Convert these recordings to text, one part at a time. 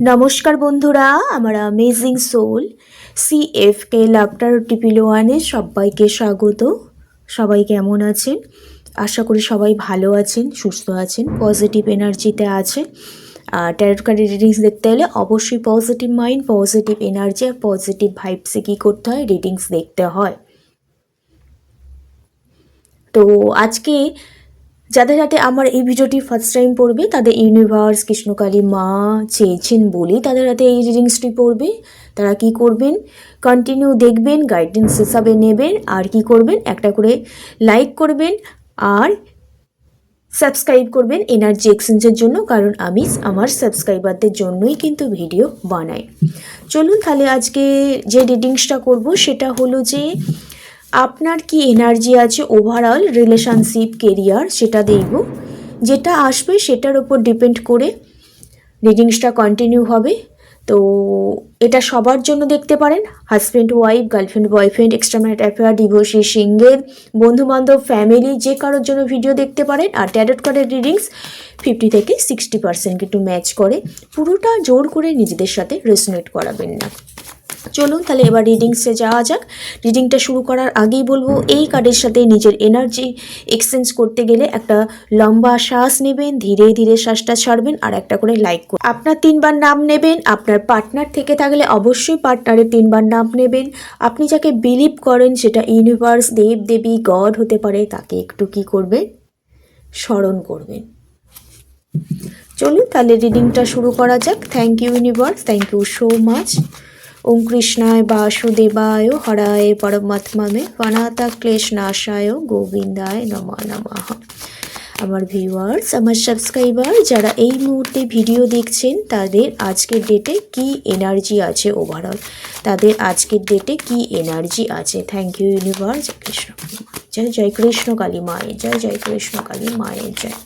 নমস্কার বন্ধুরা, আমার amazing soul C F K laughter টিপিল ওয়ানে সবাইকে স্বাগত। সবাই কেমন আছেন? আশা করি সবাই ভালো আছেন, সুস্থ আছেন পজিটিভ এনার্জিতে আছেন। আর ট্যারোট কার্ডের রিডিংস দেখতে হলে অবশ্যই পজিটিভ মাইন্ড পজিটিভ এনার্জি আর পজিটিভ ভাইবসে কী করতে হয়? রিডিংস দেখতে হয়। তো আজকে যাদের হাতে আমার এই ভিডিওটি ফার্স্ট টাইম পড়বে, তাদের ইউনিভার্স কৃষ্ণকালী, মা, চেয়েছেন বলেই তাদের হাতে এই রিডিংসটি পড়বে। তারা কি করবেন? কন্টিনিউ দেখবেন গাইডেন্স হিসাবে নেবেন, আর কি করবেন? একটা করে লাইক করবেন, আর সাবস্ক্রাইব করবেন এনার্জি এক্সচেঞ্জের জন্য, কারণ আমি আমার সাবস্ক্রাইবারদের জন্যই কিন্তু ভিডিও বানাই। চলুন তাহলে আজকে যে রিডিংসটা করব, সেটা হলো যে আপনার কি এনার্জি আছে ওভারঅল রিলেশনশিপ কেরিয়ার সেটা দেখব। যেটা আসবে সেটার উপর ডিপেন্ড করে রিডিংসটা কন্টিনিউ হবে। তো এটা সবার জন্য দেখতে পারেন। Husband wife girlfriend boyfriend extra marital affair divorcee single বন্ধুবান্ধব ফ্যামিলি যে কারোর জন্য ভিডিও দেখতে পারেন। আর ট্যারোট কার্ডের রিডিংস ফিফটি থেকে সিক্সটি পার্সেন্ট কিন্তু ম্যাচ করে। পুরোটা জোর করে নিজেদের সাথে রেসনেট করাবেন না। চলুন তাহলে এবার রিডিংসে যাওয়া যাক। রিডিংটা শুরু করার আগেই বলব, এই কার্ডের সাথে নিজের এনার্জি এক্সচেঞ্জ করতে গেলে একটা লম্বা শ্বাস নেবেন, ধীরে ধীরে শ্বাসটা ছাড়বেন আর একটা করে লাইক করুন আপনার তিনবার নাম নেবেন, আপনার পার্টনার থেকে থাকলে অবশ্যই পার্টনারের তিনবার নাম নেবেন। আপনি যাকে বিলিভ করেন সেটা ইউনিভার্স দেব দেবী গড হতে পারে, তাকে একটু কি করবেন? স্মরণ করবেন। চলুন তাহলে রিডিংটা শুরু করা যাক। Thank you universe thank you so much ওম কৃষ্ণায় বাসুদেবায় হরায় পরমাত্মামে বনাতা ক্লেশ নাশায় গোবিন্দায় নমা নমঃ। আমার ভিউয়ার্স আমার সাবস্ক্রাইবার যারা এই মুহূর্তে ভিডিও দেখছেন, তাদের আজকের ডেটে কি এনার্জি আছে ওভারঅল তাদের আজকের ডেটে কি এনার্জি আছে? Thank you universe Krishna. জয় জয় কৃষ্ণ কালী মায়ের জয় জয় কৃষ্ণ কালী মায়ের জয়।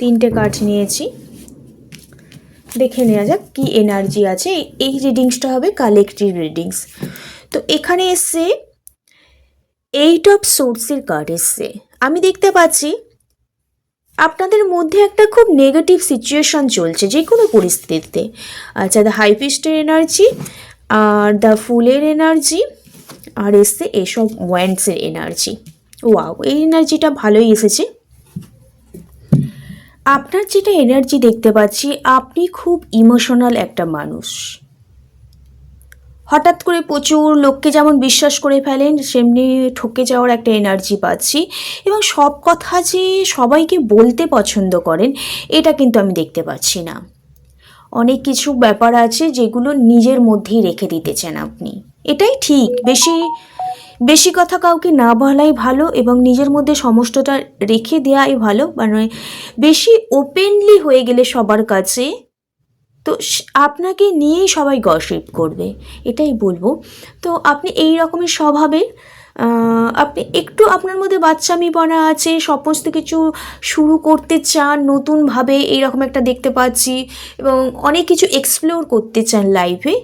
তিনটে কার্ড নিয়েছি। দেখে নেওয়া যাক কী এনার্জি আছে। এই রিডিংসটা হবে কালেকটিভ রিডিংস তো এখানে এসছে এইট অফ সোর্সের কার্ড এসছে। আমি দেখতে পাচ্ছি, আপনাদের মধ্যে একটা খুব নেগেটিভ সিচুয়েশন চলছে যে কোনো পরিস্থিতিতে। আচ্ছা দ্য হাইপিস্টের এনার্জি আর দ্য ফুলের এনার্জি আর এসছে এসব ওয়ান্ডসের এনার্জি ওয়াও এই এনার্জিটা ভালোই এসেছে। আপনার যেটা এনার্জি দেখতে পাচ্ছি, আপনি খুব ইমোশনাল একটা মানুষ। হঠাৎ করে প্রচুর লোককে যেমন বিশ্বাস করে ফেলেন, সেমনি ঠকে যাওয়ার একটা এনার্জি পাচ্ছি এবং সব কথা যে সবাইকে বলতে পছন্দ করেন, এটা কিন্তু আমি দেখতে পাচ্ছি না। অনেক কিছু ব্যাপার আছে যেগুলো নিজের মধ্যেই রেখে দিতে চান আপনি। এটাই ঠিক, বেশি বেশি কথা কাউকে না বলাই ভালো এবং নিজের মধ্যে সমস্তটা রেখে দেওয়াই ভালো। মানে বেশি ওপেনলি হয়ে গেলে সবার কাছে তো আপনাকে নিয়েই সবাই গসিপ করবে, এটাই বলব। তো আপনি এই রকমের স্বভাবে আপনি একটু আপনার মধ্যে বাচ্চামিপনা আছে, সমস্ত কিছু শুরু করতে চান, নতুনভাবে এইরকম একটা দেখতে পাচ্ছি এবং অনেক কিছু এক্সপ্লোর করতে চান লাইফে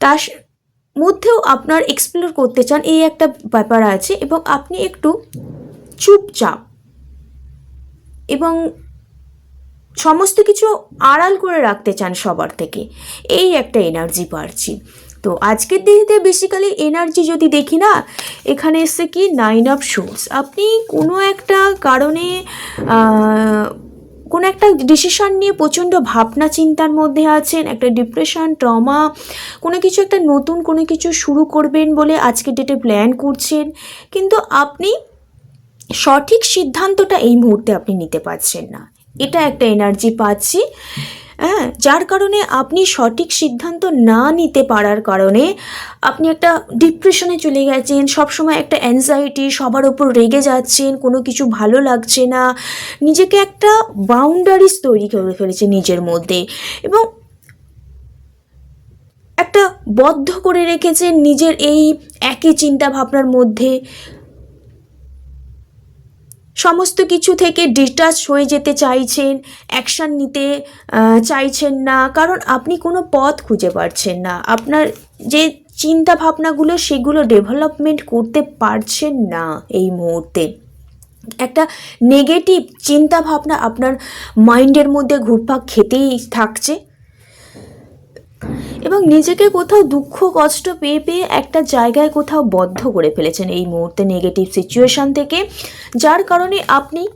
তার মধ্যেও আপনার এক্সপ্লোর করতে চান, এই একটা ব্যাপার আছে এবং আপনি একটু চুপচাপ এবং সমস্ত কিছু আড়াল করে রাখতে চান সবার থেকে, এই একটা এনার্জি পাচ্ছি। তো আজকের দিনে বেসিক্যালি এনার্জি যদি দেখি না, এখানে এসছে কি নাইন অফ শুটস আপনি কোনো একটা কারণে কোনো একটা ডিসিশন নিয়ে প্রচণ্ড ভাবনা চিন্তার মধ্যে আছেন, একটা ডিপ্রেশন ট্রমা কোনো কিছু একটা নতুন কোনো কিছু শুরু করবেন বলে আজকে ডেটে প্ল্যান করছেন, কিন্তু আপনি সঠিক সিদ্ধান্তটা এই মুহূর্তে আপনি নিতে পারছেন না। এটা একটা এনার্জি পাচ্ছি। হ্যাঁ যার কারণে আপনি সঠিক সিদ্ধান্ত না নিতে পারার কারণে আপনি একটা ডিপ্রেশনে চলে গেছেন, সবসময় একটা অ্যাংজাইটি সবার ওপর রেগে যাচ্ছেন, কোনো কিছু ভালো লাগছে না, নিজেকে একটা বাউন্ডারিজ তৈরি করে ফেলেছে নিজের মধ্যে এবং একটা বদ্ধ করে রেখেছেন নিজের এই একই চিন্তা ভাবনার মধ্যে। সমস্ত কিছু থেকে ডিটাচ হয়ে যেতে চাইছেন অ্যাকশান নিতে চাইছেন না। কারণ আপনি কোনো পথ খুঁজে পাচ্ছেন না। আপনার যে চিন্তা ভাবনাগুলো সেগুলো ডেভেলপমেন্ট করতে পারছেন না এই মুহূর্তে। একটা নেগেটিভ চিন্তা ভাবনা আপনার মাইন্ডের মধ্যে ঘুরপাক খেতেই থাকছে। এবং নিজেকে কোথাও দুঃখ, কষ্ট পেয়ে পেয়ে একটা জায়গায় কোথাও বদ্ধ করে ফেলেছেন এই মুহূর্তে নেগেটিভ সিচুয়েশান থেকে, যার কারণে আপনি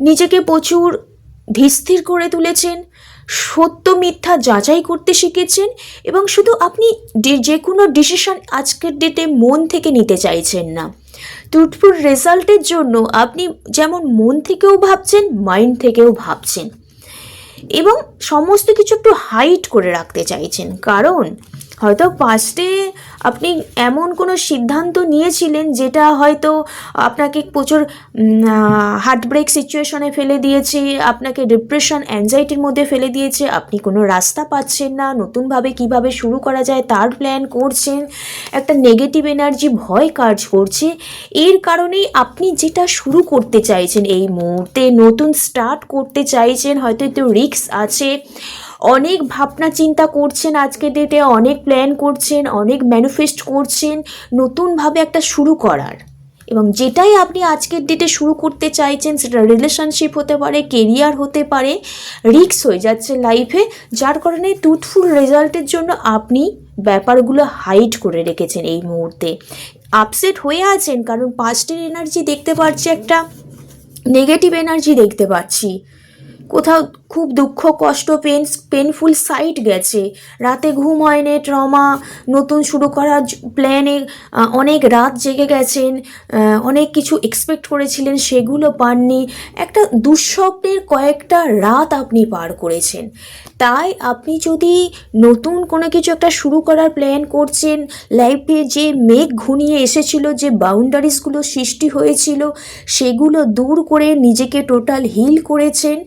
নিজেকে প্রচুর ধীরস্থির করে তুলেছেন, সত্য মিথ্যা যাচাই করতে শিখেছেন এবং শুধু আপনি যে- কোনো ডিসিশন আজকের ডেটে মন থেকে নিতে চাইছেন না। ট্রুথফুল রেজাল্টের জন্য আপনি যেমন মন থেকেও ভাবছেন মাইন্ড থেকেও ভাবছেন। এবং সমস্ত কিছু একটু হাইট করে রাখতে চাইছেন। কারণ হয়তো পাস্টে আপনি এমন কোনো সিদ্ধান্ত নিয়েছিলেন যেটা হয়তো আপনাকে প্রচুর হার্ট ব্রেক সিচুয়েশনে ফেলে দিয়েছে, আপনাকে ডিপ্রেশন অ্যাংজাইটির মধ্যে ফেলে দিয়েছে, আপনি কোনো রাস্তা পাচ্ছেন না, নতুনভাবে কীভাবে শুরু করা যায়, তার প্ল্যান করছেন, একটা নেগেটিভ এনার্জি ভয় কাজ করছে, এর কারণেই আপনি যেটা শুরু করতে চাইছেন, এই মুহূর্তে নতুন স্টার্ট করতে চাইছেন, হয়তো একটু রিস্ক আছে অনেক ভাবনা চিন্তা করছেন আজকের ডেটে অনেক প্ল্যান করছেন, অনেক ম্যানিফেস্ট করছেন, নতুনভাবে একটা শুরু করার। এবং যেটাই আপনি আজকের ডেটে শুরু করতে চাইছেন, সেটা রিলেশনশিপ হতে পারে কেরিয়ার হতে পারে রিস্ক হয়ে যাচ্ছে লাইফে যার কারণে টুথফুল রেজাল্টের জন্য আপনি ব্যাপারগুলো হাইড করে রেখেছেন এই মুহূর্তে। আপসেট হয়ে আছেন, কারণ পাস্টের এনার্জি দেখতে পাচ্ছি একটা নেগেটিভ এনার্জি দেখতে পাচ্ছি। কোথাও খুব দুঃখ, কষ্ট পেন পেনফুল সাইট গেছে। রাতে ঘুম হয়নি ট্রমা নতুন শুরু করার প্ল্যানে অনেক রাত জেগে গেছেন অনেক কিছু এক্সপেক্ট করেছিলেন, সেগুলো পাননি। একটা দুঃস্বপ্নের কয়েকটা রাত আপনি পার করেছেন। তাই আপনি যদি নতুন কোনো কিছু একটা শুরু করার প্ল্যান করছেন লাইফে যে মেঘ ঘুনিয়ে এসেছিল, যে বাউন্ডারিজগুলো সৃষ্টি হয়েছিল, সেগুলো দূর করে নিজেকে টোটাল হিল করেছেন।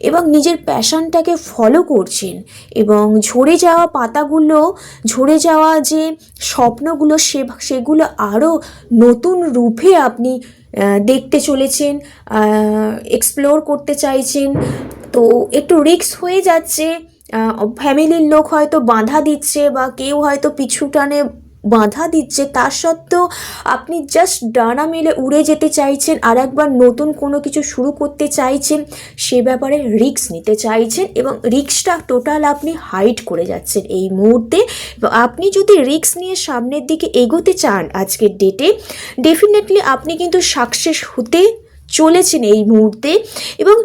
এবং নিজের প্যাশনটাকে ফলো করছেন। এবং ঝরে যাওয়া পাতাগুলো, ঝরে যাওয়া যে স্বপ্নগুলো, সে সেগুলো আরও নতুন রূপে আপনি দেখতে চলেছেন এক্সপ্লোর করতে চাইছেন। তো একটু রিস্ক হয়ে যাচ্ছে ফ্যামিলির লোক হয়তো বাধা দিচ্ছে বা কেউ হয়তো পিছু টানে বাধা দিচ্ছে। তার সত্ত্বেও আপনি জাস্ট ডানা মেলে উড়ে যেতে চাইছেন আর একবার নতুন কোনো কিছু শুরু করতে চাইছেন, সে ব্যাপারে রিস্ক নিতে চাইছেন এবং রিক্সটা টোটাল আপনি হাইড করে যাচ্ছেন এই মুহূর্তে। আপনি যদি রিস্ক নিয়ে সামনের দিকে এগোতে চান আজকের ডেটে ডেফিনেটলি আপনি কিন্তু সাকসেস হতে চলেছেন এই মুহূর্তে। এবং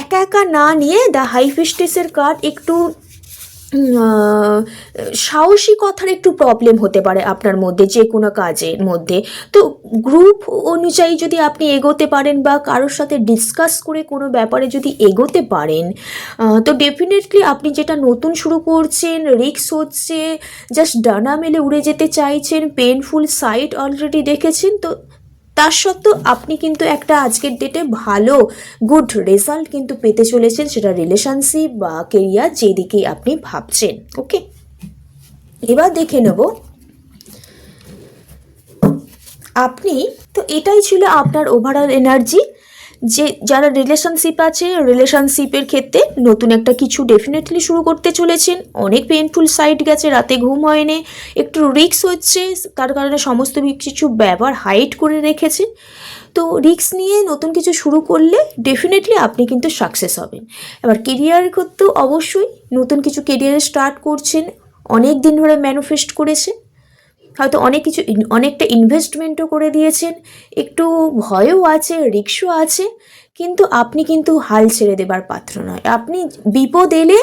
একা একা না নিয়ে দ্য হাই ফিস্টেসের কার্ড একটু সাহসিকতার একটু প্রবলেম হতে পারে আপনার মধ্যে, যে কোনো কাজের মধ্যে। তো গ্রুপ অনুযায়ী যদি আপনি এগোতে পারেন বা কারোর সাথে ডিসকাস করে কোনো ব্যাপারে যদি এগোতে পারেন তো ডেফিনেটলি আপনি যেটা নতুন শুরু করছেন রিক্স হচ্ছে জাস্ট ডানা মেলে উড়ে যেতে চাইছেন পেনফুল সাইট অলরেডি দেখেছেন, তো তার সত্ত্বেও আপনি কিন্তু একটা আজকের ডেটে ভালো গুড রেজাল্ট কিন্তু পেতে চলেছেন, সেটা রিলেশনশিপ বা কেরিয়ার যেদিকেই আপনি ভাবছেন ওকে এবার দেখে নেব, আপনি, তো এটাই ছিল আপনার ওভারঅল এনার্জি যে যারা রিলেশনশিপ আছে রিলেশনশিপের ক্ষেত্রে নতুন একটা কিছু ডেফিনেটলি শুরু করতে চলেছেন। অনেক পেনফুল সাইড গেছে, রাতে ঘুম হয়নি, একটু রিক্স হচ্ছে, তার কারণে সমস্ত কিছু ব্যবহার হাইট করে রেখেছে তো রিক্স নিয়ে নতুন কিছু শুরু করলে ডেফিনেটলি আপনি কিন্তু সাকসেস হবেন। এবার কেরিয়ার করতেও অবশ্যই নতুন কিছু কেরিয়ারে স্টার্ট করছেন, অনেক দিন ধরে ম্যানিফেস্ট করেছে হয়তো অনেক কিছু অনেকটা ইনভেস্টমেন্টও করে দিয়েছেন। একটু ভয়ও আছে রিক্সও আছে, কিন্তু আপনি কিন্তু হাল ছেড়ে দেবার পাত্র নয়। আপনি বিপদ এলে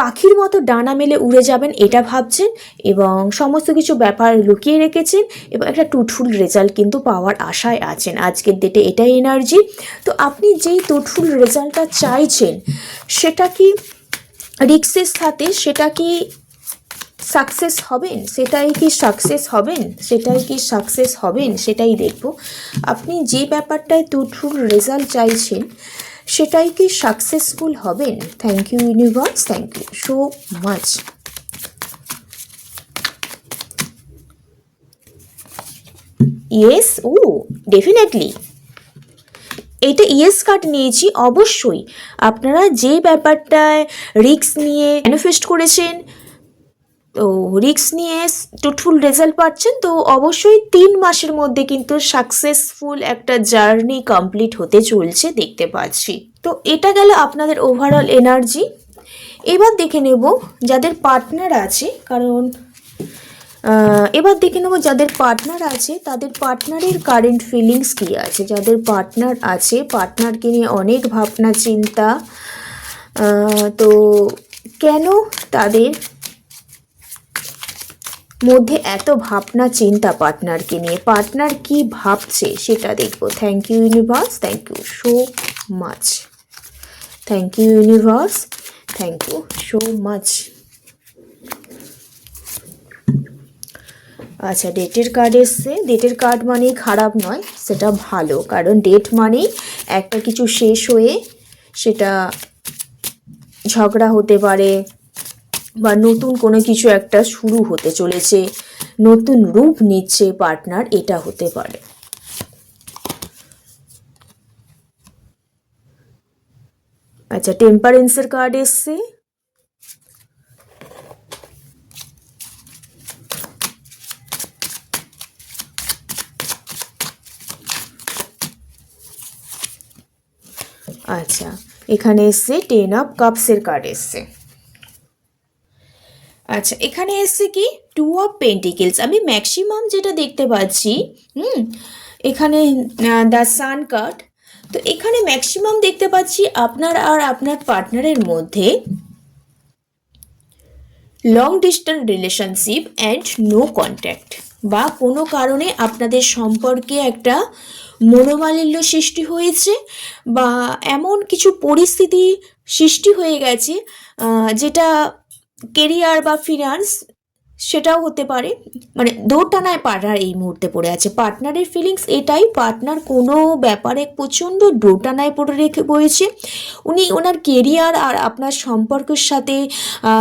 পাখির মতো ডানা মেলে উড়ে যাবেন, এটা ভাবছেন এবং সমস্ত কিছু ব্যাপার লুকিয়ে রেখেছেন এবং একটা টুটফুল রেজাল্ট কিন্তু পাওয়ার আশায় আছেন। আজকের ডেটে এটাই এনার্জি তো আপনি যেই টুটফুল রেজাল্টটা চাইছেন, সেটা কি রিক্সের সাথে, সেটা কি সাকসেস হবেন? সেটাই কি সাকসেস হবেন? সেটাই কি সাকসেস হবেন? সেটাই দেখব। আপনি যে ব্যাপারটায় ট্রুথফুল রেজাল্ট চাইছেন, সেটাই কি সাকসেসফুল হবেন? Thank you universe thank you so much yes O definitely এটা ইয়েস কার্ড নিয়েছি, অবশ্যই। আপনারা যে ব্যাপারটায় রিস্ক নিয়ে ম্যানিফেস্ট করেছেন তো রিস্ক নিয়ে টুটফুল রেজাল্ট পাচ্ছেন, তো অবশ্যই তিন মাসের মধ্যে কিন্তু সাকসেসফুল একটা জার্নি কমপ্লিট হতে চলছে দেখতে পাচ্ছি। তো এটা গেল আপনাদের ওভারঅল এনার্জি এবার দেখে নেব যাদের পার্টনার আছে, কারণ এবার দেখে নেব যাদের পার্টনার আছে, তাদের পার্টনারের কারেন্ট ফিলিংস কী আছে? যাদের পার্টনার আছে পার্টনারকে নিয়ে অনেক ভাবনা চিন্তা তো কেন তাদের মধ্যে এত ভাবনা চিন্তা পার্টনারকে নিয়ে। পার্টনার কি ভাবছে সেটা দেখব। Thank you universe thank you so much thank you universe thank you so much আচ্ছা ডেটের কার্ড এসছে। ডেটের কার্ড মানেই খারাপ নয়, সেটা ভালো। কারণ ডেট মানেই একটা কিছু শেষ হয়ে সেটা ঝগড়া হতে পারে বা নতুন কোনো কিছু একটা শুরু হতে চলেছে, নতুন রূপ নিচ্ছে পার্টনার, এটা হতে পারে। আচ্ছা টেম্পারেন্সের কার্ড এসছে। আচ্ছা এখানে এসছে টেন অফ কাপসের কার্ড এসছে। আচ্ছা এখানে এসছে কি? টু অফ পেন্টিকেলস আমি ম্যাক্সিমাম যেটা দেখতে পাচ্ছি, হুম, এখানে দ্য সান কার্ড তো এখানে ম্যাক্সিমাম দেখতে পাচ্ছি আপনার আর আপনার পার্টনারের মধ্যে long distance relationship and no contact বা কোনো কারণে আপনাদের সম্পর্কে একটা মনোমালিন্য সৃষ্টি হয়েছে বা এমন কিছু পরিস্থিতি সৃষ্টি হয়ে গেছে যেটা কেরিয়ার বা ফিনান্স সেটাও হতে পারে। মানে দোটানায় পার্টনার এই মুহূর্তে পড়ে আছে। পার্টনারের ফিলিংস এটাই, পার্টনার কোনো ব্যাপারে প্রচণ্ড দোটানায় পড়ে রেখে পড়েছে। উনি ওনার কেরিয়ার আর আপনার সম্পর্কের সাথে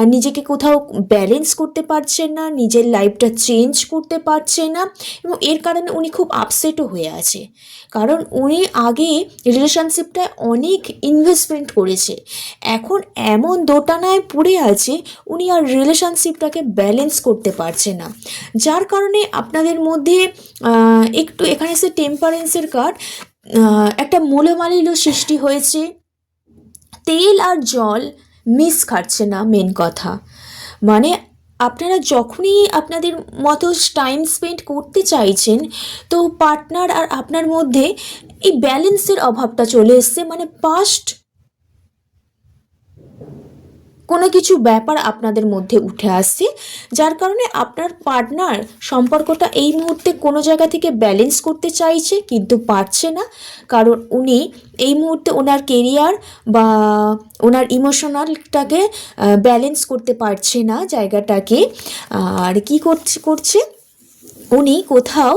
নিজেকে কোথাও ব্যালেন্স করতে পারছেন না, নিজের লাইফটা চেঞ্জ করতে পারছে না এবং এর কারণে উনি খুব আপসেটও হয়ে আছে। কারণ উনি আগে রিলেশনশিপটায় অনেক ইনভেস্টমেন্ট করেছে। এখন এমন দোটানায় পড়ে আছে, উনি আর রিলেশনশিপটাকে ব্যালেন্স করতে পারছে না। যার কারণে আপনাদের মধ্যে একটু এখানে সে টেম্পারেন্সের কার্ড একটা মূলমালিন্য সৃষ্টি হয়েছে। তেল আর জল মিস খাচ্ছে না মেন কথা। মানে আপনারা যখনই আপনাদের মতো টাইম স্পেন্ড করতে চাইছেন, তো পার্টনার আর আপনার মধ্যে এই ব্যালেন্সের অভাবটা চলে এসছে। মানে পাস্ট কোনো কিছু ব্যাপার আপনাদের মধ্যে উঠে আসছে, যার কারণে আপনার পার্টনার সম্পর্কটা এই মুহূর্তে কোনো জায়গা থেকে ব্যালেন্স করতে চাইছে কিন্তু পারছে না। কারণ উনি এই মুহূর্তে ওনার কেরিয়ার বা ওনার ইমোশনালটাকে ব্যালেন্স করতে পারছে না জায়গাটাকে। আর কি করছে করছে? উনি কোথাও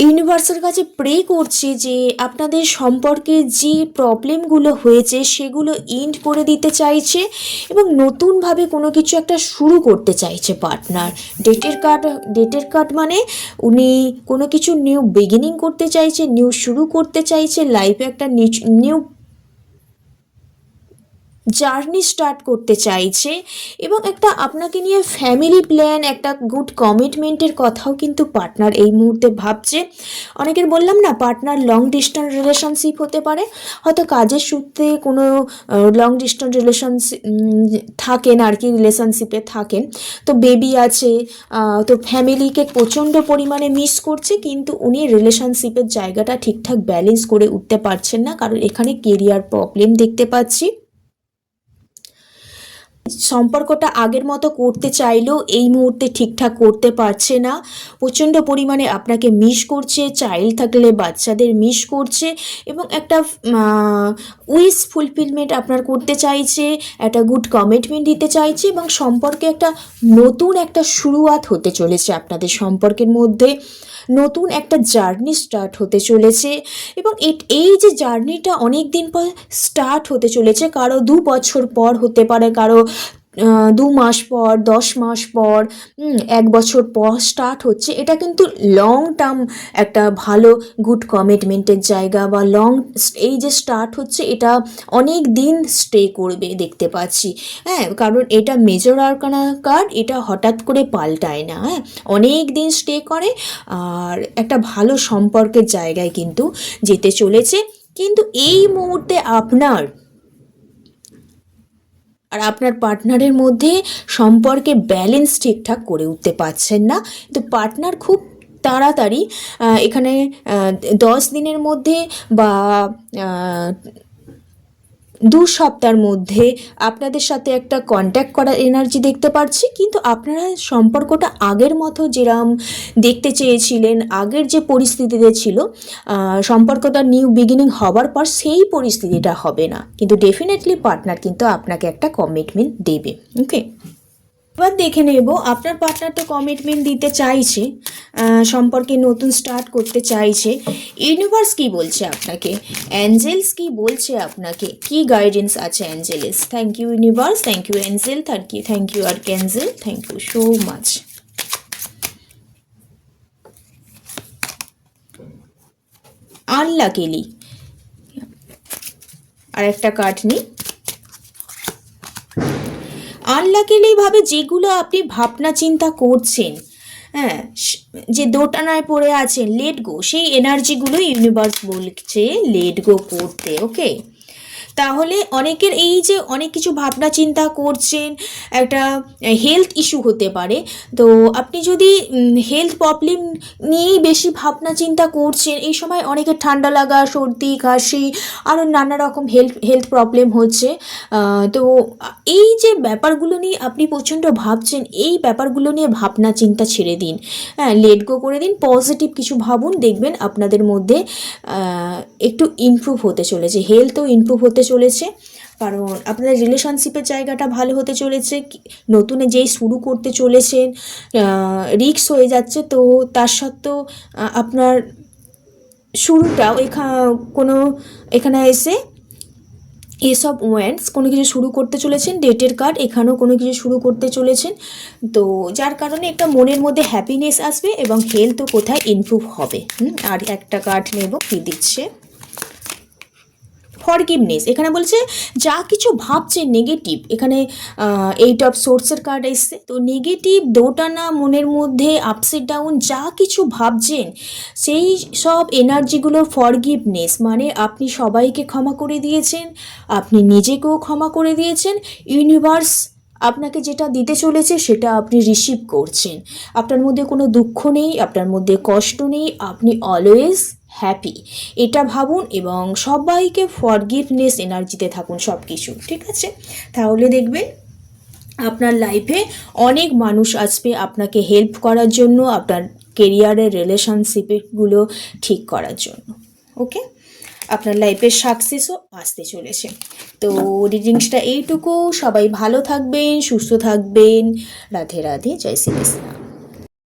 ইউনিভার্সের কাছে প্রে করছি যে আপনাদের সম্পর্কে যে প্রবলেমগুলো হয়েছে সেগুলো ইন্ড করে দিতে চাইছে এবং নতুনভাবে কোনো কিছু একটা শুরু করতে চাইছে পার্টনার ডেটের কার্ড ডেটের কার্ড মানে উনি কোনো কিছু নিউ বিগিনিং করতে চাইছে নিউ শুরু করতে চাইছে লাইফে একটা নিউ জার্নি স্টার্ট করতে চাইছে এবং একটা আপনাকে নিয়ে ফ্যামিলি প্ল্যান, একটা গুড কমিটমেন্টের কথাও কিন্তু পার্টনার এই মুহূর্তে ভাবছে। অনেকের বললাম না, পার্টনার লং ডিস্টেন্স রিলেশনশিপ হতে পারে, হয়তো কাজের সূত্রে কোনো লং ডিস্টেন্স রিলেশনশিপ থাকেন আর কি রিলেশনশিপে থাকেন। তো বেবি আছে তো ফ্যামিলিকে প্রচণ্ড পরিমাণে মিস করছে, কিন্তু উনি রিলেশনশিপের জায়গাটা ঠিকঠাক ব্যালেন্স করে উঠতে পারছেন না, কারণ এখানে কেরিয়ার প্রবলেম দেখতে পাচ্ছি। সম্পর্কটা আগের মতো করতে চাইলেও এই মুহূর্তে ঠিকঠাক করতে পারছে না। প্রচণ্ড পরিমাণে আপনাকে মিস করছে চাইল্ড থাকলে বাচ্চাদের মিস করছে এবং একটা উইস ফুলফিলমেন্ট আপনার করতে চাইছে, একটা গুড কমিটমেন্ট দিতে চাইছে এবং সম্পর্কে একটা নতুন একটা শুরুয়াত হতে চলেছে আপনাদের সম্পর্কের মধ্যে। নতুন একটা জার্নি স্টার্ট হতে চলেছে এবং এই যে জার্নিটা অনেক দিন পর স্টার্ট হতে চলেছে, কারও দু বছর পর হতে পারে, কারও দু মাস পর, দশ মাস পর এক বছর পর স্টার্ট হচ্ছে। এটা কিন্তু লং টার্ম একটা ভালো গুড কমিটমেন্টের জায়গা বা লং এই যে স্টার্ট হচ্ছে, এটা অনেক দিন স্টে করবে দেখতে পাচ্ছি। হ্যাঁ কারণ এটা মেজর আরকানা কার্ড এটা হঠাৎ করে পাল্টায় না। হ্যাঁ অনেক দিন স্টে করে, আর একটা ভালো সম্পর্কের জায়গায় কিন্তু যেতে চলেছে। কিন্তু এই মুহূর্তে আপনার আর আপনার পার্টনারের মধ্যে সম্পর্কে ব্যালেন্স ঠিকঠাক করে উঠতে পারছেন না। কিন্তু পার্টনার খুব তাড়াতাড়ি এখানে দশ দিনের মধ্যে বা দু সপ্তাহের মধ্যে আপনাদের সাথে একটা কন্ট্যাক্ট করার এনার্জি দেখতে পাচ্ছি কিন্তু আপনারা সম্পর্কটা আগের মতো যেরাম দেখতে চেয়েছিলেন, আগের যে পরিস্থিতিতে ছিল সম্পর্কটা নিউ বিগিনিং হবার পর সেই পরিস্থিতিটা হবে না। কিন্তু ডেফিনেটলি পার্টনার কিন্তু আপনাকে একটা কমিটমেন্ট দেবে ওকে এবার দেখে নেব। আপনার পার্টনার তো কমিটমেন্ট দিতে চাইছে সম্পর্কে নতুন স্টার্ট করতে চাইছে। ইউনিভার্স কি বলছে আপনাকে? অ্যাঞ্জেলস কি বলছে আপনাকে? কি গাইডেন্স আছে angels thank you universe thank you angel thank you thank you archangel thank you so much unluckily আর একটা কার্ড নিই আনলাকিলি ভাবে যেগুলো আপনি ভাবনা চিন্তা করছেন হ্যাঁ যে দোটানায় পড়ে আছেন লেট গো সেই এনার্জিগুলো ইউনিভার্স বলছে লেট গো করতে ওকে তাহলে অনেকের এই যে অনেক কিছু ভাবনা চিন্তা করছেন, একটা হেলথ ইস্যু হতে পারে। তো আপনি যদি হেলথ প্রবলেম নিয়েই বেশি ভাবনা চিন্তা করছেন, এই সময় অনেকের ঠান্ডা লাগা, সর্দি, কাশি, আরও নানা রকম হেলথ হেলথ প্রবলেম হচ্ছে। তো এই যে ব্যাপারগুলো নিয়ে আপনি প্রচণ্ড ভাবছেন, এই ব্যাপারগুলো নিয়ে ভাবনা চিন্তা ছেড়ে দিন। হ্যাঁ লেট গো করে দিন পজিটিভ কিছু ভাবুন, দেখবেন আপনাদের মধ্যে একটু ইমপ্রুভ হতে চলেছে হেলথও ইমপ্রুভ হতে চলেছে। কারণ আপনাদের রিলেশনশিপের জায়গাটা ভালো হতে চলেছে নতুন যেই শুরু করতে চলেছেন রিক্স হয়ে যাচ্ছে, তো তার সত্ত্বেও আপনার শুরুটাও এখা, কোনো, এখানে এসে এসব ওয়েন্টস কোনো কিছু শুরু করতে চলেছেন ডেটের কার্ড এখানেও কোনো কিছু শুরু করতে চলেছেন, তো যার কারণে একটা মনের মধ্যে হ্যাপিনেস আসবে এবং হেলথও কোথায় ইমপ্রুভ হবে। আর একটা কার্ড নেব, কি দিচ্ছে? ফরগিভনেস এখানে বলছে, যা কিছু ভাবছে নেগেটিভ এখানে এইট অফ সোর্সের কার্ড এসছে। তো নেগেটিভ দোটানা মনের মধ্যে আপসেট ডাউন যা কিছু ভাবছেন, সেই সব এনার্জিগুলোর ফরগিভনেস মানে আপনি সবাইকে ক্ষমা করে দিয়েছেন, আপনি নিজেকেও ক্ষমা করে দিয়েছেন ইউনিভার্স আপনাকে যেটা দিতে চলেছে সেটা আপনি রিসিভ করছেন। আপনার মধ্যে কোনো দুঃখ নেই, আপনার মধ্যে কষ্ট নেই, আপনি অলওয়েজ হ্যাপি এটা ভাবুন এবং সবাইকে ফরগিভনেস এনার্জিতে থাকুন সব কিছু ঠিক আছে? তাহলে দেখবেন আপনার লাইফে অনেক মানুষ আসবে আপনাকে হেল্প করার জন্য, আপনার কেরিয়ারের রিলেশনশিপগুলো ঠিক করার জন্য ওকে আপনার লাইফের সাকসেসও আসতে চলেছে। তো রিডিংসটা এইটুকু, সবাই ভালো থাকবেন, সুস্থ থাকবেন। রাধে রাধে, জয় শ্রীকৃষ্ণ